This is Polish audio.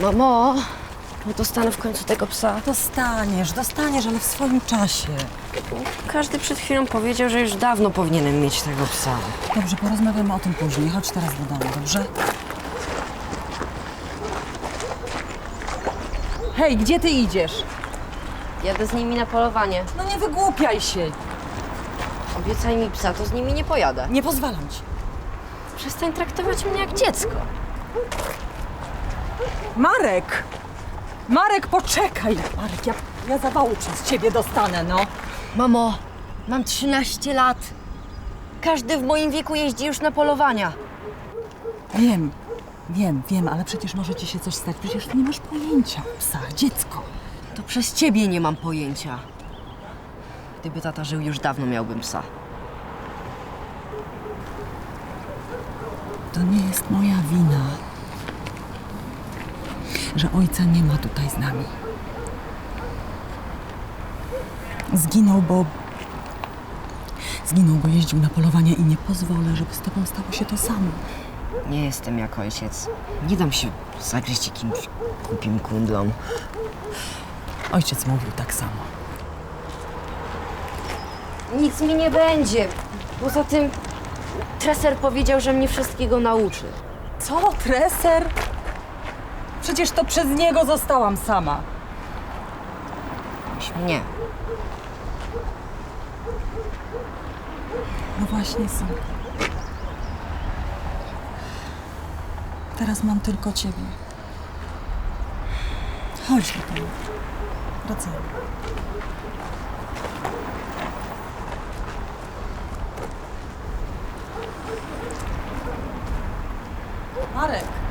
Mamo, no dostanę w końcu tego psa. Dostaniesz, dostaniesz, ale w swoim czasie. Każdy przed chwilą powiedział, że już dawno powinienem mieć tego psa. Dobrze, porozmawiamy o tym później. Chodź teraz do domu, dobrze? Hej, gdzie ty idziesz? Jadę z nimi na polowanie. No nie wygłupiaj się. Obiecaj mi psa, to z nimi nie pojadę. Nie pozwalam ci. Przestań traktować mnie jak dziecko. Marek! Marek, poczekaj! Marek, ja, ja zawału przez ciebie dostanę, no. Mamo, mam 13 lat. Każdy w moim wieku jeździ już na polowania. Wiem, wiem, wiem, ale przecież może ci się coś stać. Przecież ty nie masz pojęcia o psach, dziecko. To przez ciebie nie mam pojęcia. Gdyby tata żył, już dawno miałbym psa. To nie jest moja wina, że ojca nie ma tutaj z nami. Zginął, bo. Zginął, bo jeździł na polowania i nie pozwolę, żeby z tobą stało się to samo. Nie jestem jak ojciec. Nie dam się zagryźć jakimś głupim kundlom. Ojciec mówił tak samo. Nic mi nie będzie. Poza tym treser powiedział, że mnie wszystkiego nauczy. Co, treser? Przecież to przez niego zostałam sama. Mnie. No właśnie, synku. Teraz mam tylko ciebie. Chodź do domu. Wracamy. Marek!